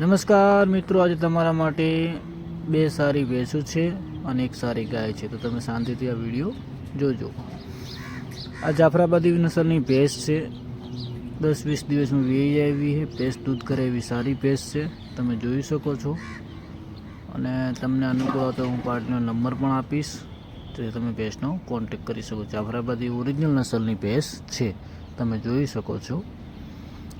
નમસ્કાર મિત્રો, આજે તમારા માટે બે સારી ભેંસો છે અને એક સારી ગાય છે. તો તમે શાંતિથી આ વીડિયો જોજો. આ જાફરાબાદી નસલની ભેંસ છે. દસ વીસ દિવસમાં વેઈ આવી છે. ભેંસ દૂધ કરે એવી સારી ભેંસ છે. તમે જોઈ શકો છો. અને તમને અનુકૂળ તો હું પાર્ટીનો નંબર પણ આપીશ. તો તમે ભેંસનો કોન્ટેક કરી શકો. જાફરાબાદી ઓરિજિનલ નસલની ભેંસ છે. તમે જોઈ શકો છો.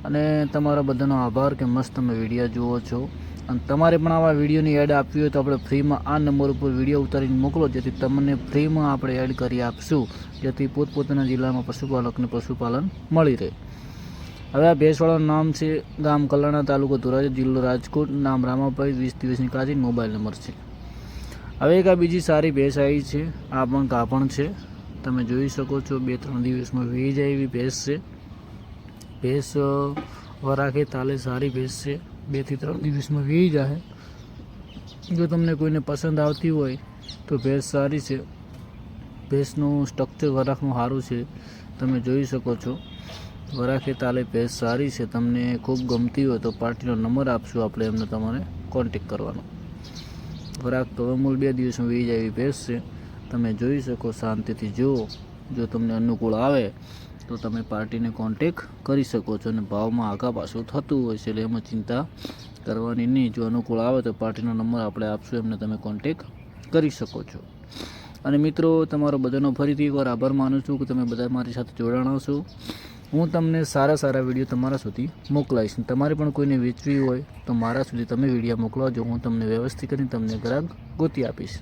અને તમારા બધાનો આભાર કે મસ્ત તમે વીડિયો જુઓ છો. અને તમારે પણ આવા વિડીયોની એડ આપવી હોય તો આપણે ફ્રીમાં આ નંબર ઉપર વીડિયો ઉતારીને મોકલો, જેથી તમને ફ્રીમાં આપણે એડ કરી આપશું, જેથી પોતપોતાના જિલ્લામાં પશુપાલકને પશુપાલન મળી રહે. હવે આ ભેંસવાળાનું નામ છે ગામ કલાણા તાલુકો ધોરાજી જિલ્લો રાજકોટ, નામ રામાભાઈ, વીસ દિવસની કાચી, મોબાઈલ નંબર છે. હવે એક આ બીજી સારી ભેંસ આવી છે, આ પણ કાપણ છે. તમે જોઈ શકો છો, બે ત્રણ દિવસમાં વી આવી ભેંસ છે. ભેંસ વરાખે તાલે સારી ભેંસ છે. બેથી ત્રણ દિવસમાં વી જાય જો તમને કોઈને પસંદ આવતી હોય તો ભેંસ સારી છે. ભેંસનું સ્ટ્રક્ચર વરાખનું સારું છે. તમે જોઈ શકો છો. વરાખે તાલે ભેંસ સારી છે. તમને ખૂબ ગમતી હોય તો પાર્ટીનો નંબર આપશું આપણે એમને તમારે કોન્ટેક કરવાનો. વરાખ તો અમૂલ બે દિવસમાં વી જાય એવી ભેંસ છે. તમે જોઈ શકો શાંતિથી જુઓ. જો તમને અનુકૂળ આવે તો તમે પાર્ટીને કોન્ટેક કરી શકો છો અને ભાવમાં આગા પાછું થતું હોય છે, એટલે એમાં ચિંતા કરવાની નહીં. જો અનુકૂળ આવે તો પાર્ટીનો નંબર આપણે આપશું, એમને તમે કોન્ટેક કરી શકો છો. અને મિત્રો, તમારો બધાનો ફરીથી એકવાર આભાર માનું છું કે તમે બધા મારી સાથે જોડાણો છો. હું તમને સારા સારા વીડિયો તમારા સુધી મોકલાવીશ. તમારે પણ કોઈને વેચવી હોય તો મારા સુધી તમે વીડિયો મોકલાવજો. હું તમને વ્યવસ્થિત કરીને તમને ગ્રાહક ગોતી આપીશ.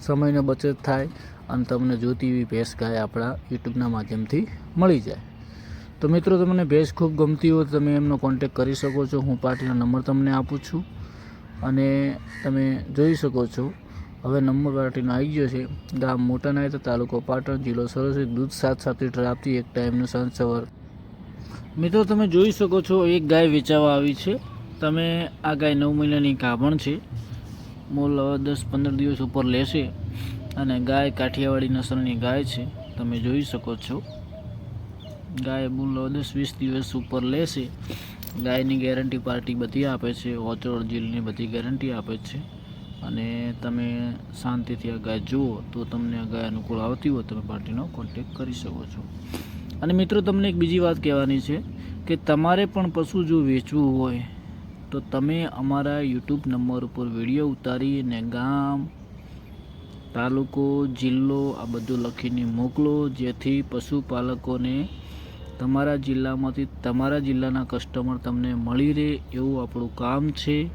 સમયનો બચત થાય. અને તમને જોતી એવી ભેંસ ગાય આપણા યુટ્યુબના માધ્યમથી મળી જાય. તો મિત્રો, તમને ભેંસ ખૂબ ગમતી હોય તો તમે એમનો કોન્ટેક કરી શકો છો. હું પાર્ટીનો નંબર તમને આપું છું અને તમે જોઈ શકો છો. હવે નંબર પાર્ટીનો આવી ગયો છે. ગામ મોટા નાયત તાલુકો પાટણ જિલ્લો સરસ્વતી દૂધ સાત સાત લીટર આપતી એક ટાઈમનું સાંજ સવાર મિત્રો, તમે જોઈ શકો છો, એક ગાય વેચાવા આવી છે. તમે આ ગાય નવ મહિનાની ગાભણ છે. મોલ દસ પંદર દિવસ ઉપર લેશે. અને ગાય કાઠિયાવાડી નસલની ગાય છે, તમે જોઈ શકો છો. ગાય હવે દસ વીસ દિવસ ઉપર લેશે ગાયની ગેરંટી પાર્ટી બધી આપે છે ઓચોડ જીલની બધી ગેરંટી આપે છે. અને તમે શાંતિથી આ ગાય જુઓ, તો તમને આ ગાય અનુકૂળ આવતી હોય, તમે પાર્ટીનો કોન્ટેક કરી શકો છો. અને મિત્રો, તમને એક બીજી વાત કહેવાની છે કે તમારે પણ પશુ જો વેચવું હોય, તો તમે અમારા યુટ્યુબ નંબર ઉપર વીડિયો ઉતારીને ગામ તાલુકો, જિલ્લો આ બધું લખીને મોકલો, જેથી પશુપાલકોને તમારા જિલ્લામાંથી તમારા જિલ્લાના કસ્ટમર તમને મળી રહે એવું આપણું કામ છે.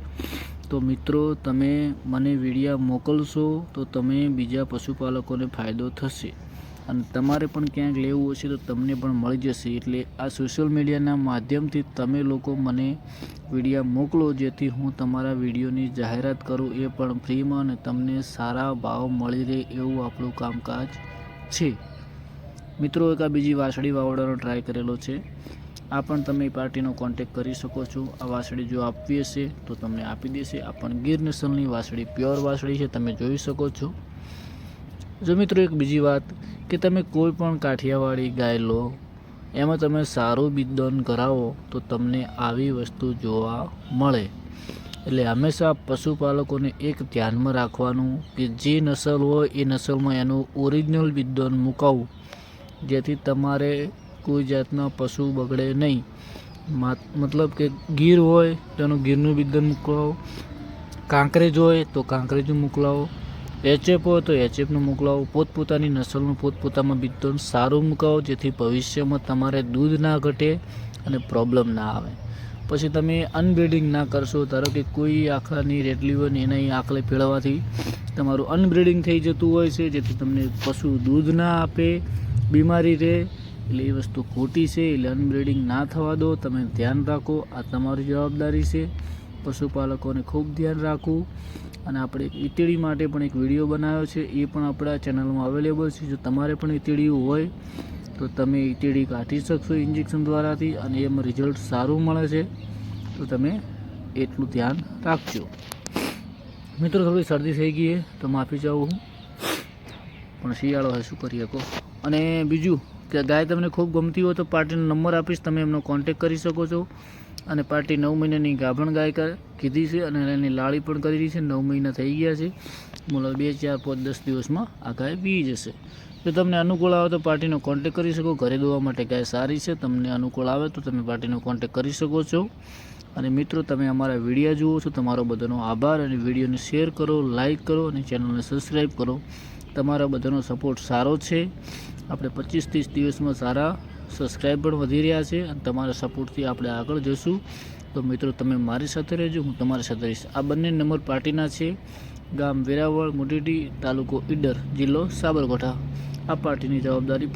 તો મિત્રો, તમે મને વિડીયા મોકલશો તો તમે બીજા પશુપાલકોને ફાયદો થશે. અને તમારે પણ ક્યાંક લેવું હશે તો તમને પણ મળી જશે. એટલે આ સોશિયલ મીડિયાના માધ્યમથી તમે લોકો મને વિડીયા મોકલો, જેથી હું તમારા વિડીયોની જાહેરાત કરું, એ પણ ફ્રીમાં અને તમને સારા ભાવ મળી રહે એવું આપણું કામકાજ છે. મિત્રો, એક આ બીજી વાસળી વાવડાનો ટ્રાય કરેલો છે. આ પણ તમે પાર્ટીનો કોન્ટેક કરી શકો છો. આ વાસળી જો આપવી હશે તો તમને આપી દેશે. આ પણ ગીર નસલની વાસળી પ્યોર વાસળી છે, તમે જોઈ શકો છો. જો મિત્રો એક બીજી વાત કે તમે કોઈ પણ કાઠિયાવાડી ગાય લો, એમાં તમે સારું બિદન કરાવો તો તમને આવી વસ્તુ જોવા મળે. એટલે હંમેશા પશુપાલકોને એક ધ્યાનમાં રાખવાનું કે જે નસલ હોય એ નસલમાં એનું ઓરિજિનલ બિદન મુકાવવું. જેથી તમારે કોઈ જાતના પશુ બગડે નહીં. માત- મતલબ કે ગીર હોય તો એનું ગીરનું બિદન મોકલાવો કાંકરેજ હોય તો કાંકરેજનું મોકલાવો એચએફ હોય તો એચએફનું મોકલાવો. પોતપોતાની નસલનું પોતપોતામાં બિદન સારું મૂકાવો, જેથી ભવિષ્યમાં તમારે દૂધ ના ઘટે અને પ્રોબ્લેમ ના આવે. પછી તમે અનબ્રીડિંગ ના કરશો. ધારો કે કોઈ આખલાની રેટલી હોય ને એના આખલે પેળવાથી તમારું અનબ્રીડિંગ થઈ જતું હોય છે, જેથી તમને પશુ દૂધ ના આપે, બીમારી રહે. એટલે એ વસ્તુ ખોટી છે, એટલે અનબ્રીડિંગ ના થવા દો. તમે ધ્યાન રાખો. આ તમારી જવાબદારી છે. પશુપાલકોને ખૂબ ધ્યાન રાખવું. અને આપણે એક માટે પણ એક વીડિયો બનાવ્યો છે, એ પણ આપણા ચેનલમાં અવેલેબલ છે. જો તમારે પણ ઈતેડી હોય, તો તમે ઈતેડી કાઢી શકશો ઇન્જેક્શન દ્વારાથી અને એમાં રિઝલ્ટ સારું મળે છે. તો તમે એટલું ધ્યાન રાખજો. મિત્રો, થોડી શરદી થઈ ગઈ તો માફી ચાહું હું. પણ શિયાળો હોય શું કરી શકો. અને બીજું, કે ગાય તમને ખૂબ ગમતી હોય તો પાર્ટીનો નંબર આપીશ, તમે એમનો કોન્ટેક કરી શકો છો. અને પાર્ટી નવ મહિનાની ગાભણ ગાય કીધી છે અને એની લાળી પણ કરી રહી છે. નવ મહિના થઈ ગયા છે. બોલો, બે, ચાર, પાંચ, દસ દિવસમાં આ ગાય પી જશે જો તમને અનુકૂળ આવે તો પાર્ટીનો કોન્ટેક કરી શકો. ઘરે દોવા માટે ગાય સારી છે. તમને અનુકૂળ આવે તો તમે પાર્ટીનો કોન્ટેક કરી શકો છો. અને મિત્રો, તમે અમારા વીડિયો જુઓ છો. તમારો બધાનો આભાર. અને વિડીયોને શેર કરો, લાઈક કરો અને ચેનલને સબસ્ક્રાઈબ કરો. તમારા બધાનો સપોર્ટ સારો છે. આપણે પચીસ ત્રીસ દિવસમાં સારા સબસ્ક્રાઈબ પણ વધી રહ્યા છે અને તમારા સપોર્ટથી આપણે આગળ જઈશું. તો મિત્રો, તમે મારી સાથે રહેજો, હું તમારી સાથે રહીશ. આ બંને નંબર પાર્ટીના છે ગામ વેરાવળ મોટીટી તાલુકો ઈડર, જિલ્લો સાબરકાંઠા. આ પાર્ટીની જવાબદારી